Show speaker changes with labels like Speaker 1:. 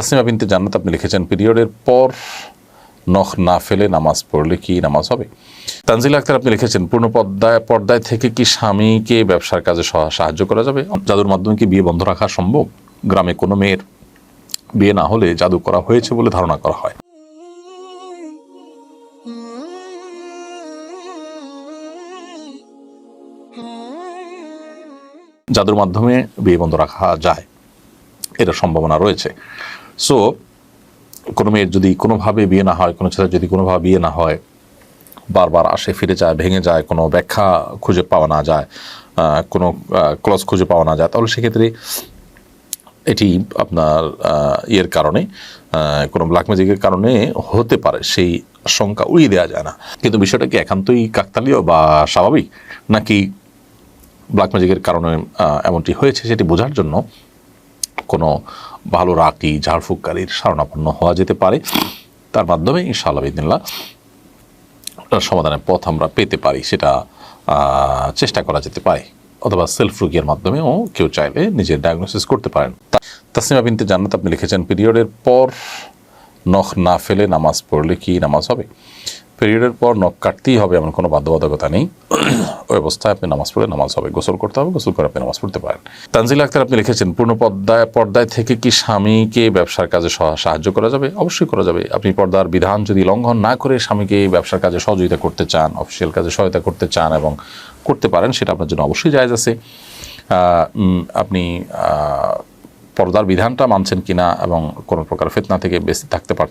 Speaker 1: তাসনিমা বিনতে জান্নাত আপনি লিখেছেন। পিরিয়ডের পর নখ না ফেলে নামাজ পড়লে কি নামাজ হবে? তানজিল আক্তার আপনি লিখেছেন, পূর্ণ পর্দায় পর্দায় থেকে কি স্বামীকে ব্যবসার কাজে সহ- সাহায্য করা যাবে? জাদুর মাধ্যমে কি বিয়ে বন্ধ রাখা সম্ভব? গ্রামে কোনো মেয়ের বিয়ে না হলে জাদু করা হয়েছে বলে ধারণা করা হয়। জাদুর মাধ্যমে বিয়ে বন্ধ রাখা যায়। এটা সম্ভাবনা রয়েছে। সো কোনো মেয়ের যদি কোনোভাবে বিয়ে না হয়, কোনো ছেলের যদি কোনোভাবে বিয়ে না হয়, বারবার আসে, ফিরে যায়, ভেঙে যায়, কোনো ব্যাখ্যা খুঁজে পাওয়া না যায় কোনো ক্লজ খুঁজে পাওয়া না যায়, তাহলে সেক্ষেত্রে এটি আপনার ইয়ের কারণে কোনো ব্ল্যাক ম্যাজিকের কারণে হতে পারে, সেই আশঙ্কা উড়িয়ে দেওয়া যায় না। কিন্তু বিষয়টা কি একান্তই কাকতালীয় বা স্বাভাবিক? নাকি ব্ল্যাক ম্যাজিকের কারণে এমনটি হয়েছে, সেটি বোঝার জন্য কোনো ভালো রাকি ঝাড়ফুঁককারীর শরণাপন্ন হওয়া যেতে পারে। তার মাধ্যমে ইনশাআল্লাহ বিদিল্লা সমাধানের পথ আমরা পেতে পারি, সেটা চেষ্টা করা যেতে পারে। অথবা সেলফ রুগিয়ার মাধ্যমেও কেউ চাইলে নিজের ডায়াগনোসিস করতে পারেন। তা- তাসনিমা বিনতে জান্নাত, আপনি লিখেছেন পিরিয়ডের পর নখ না ফেলে নামাজ পড়লে কি নামাজ হবে? পিরিয়ডের পর নখ কাটতেই হবে এমন কোনো বাধ্যবাধকতা নেই। ওই অবস্থায় আপনি নামাজ পড়ে নামাজ হবে, গোসল করতে হবে, গোসল করে আপনি নামাজ পড়তে পারেন। তানজিল আক্তার আপনি লিখেছেন, পূর্ণ পর্দায় পর্দায় থেকে কি স্বামীকে ব্যবসার কাজে সহ- সাহায্য করা যাবে? অবশ্যই করা যাবে। আপনি পর্দার বিধান যদি লঙ্ঘন না করে স্বামীকে ব্যবসার কাজে সহযোগিতা করতে চান, অফিসিয়াল কাজে সহায়তা করতে চান এবং করতে পারেন, সেটা আপনার জন্য অবশ্যই জায়জ আছে। আপনি পর্দার বিধানটা মানছেন কিনা এবং কোনো প্রকার ফেতনা থেকে বেঁচে থাকতে পারছেন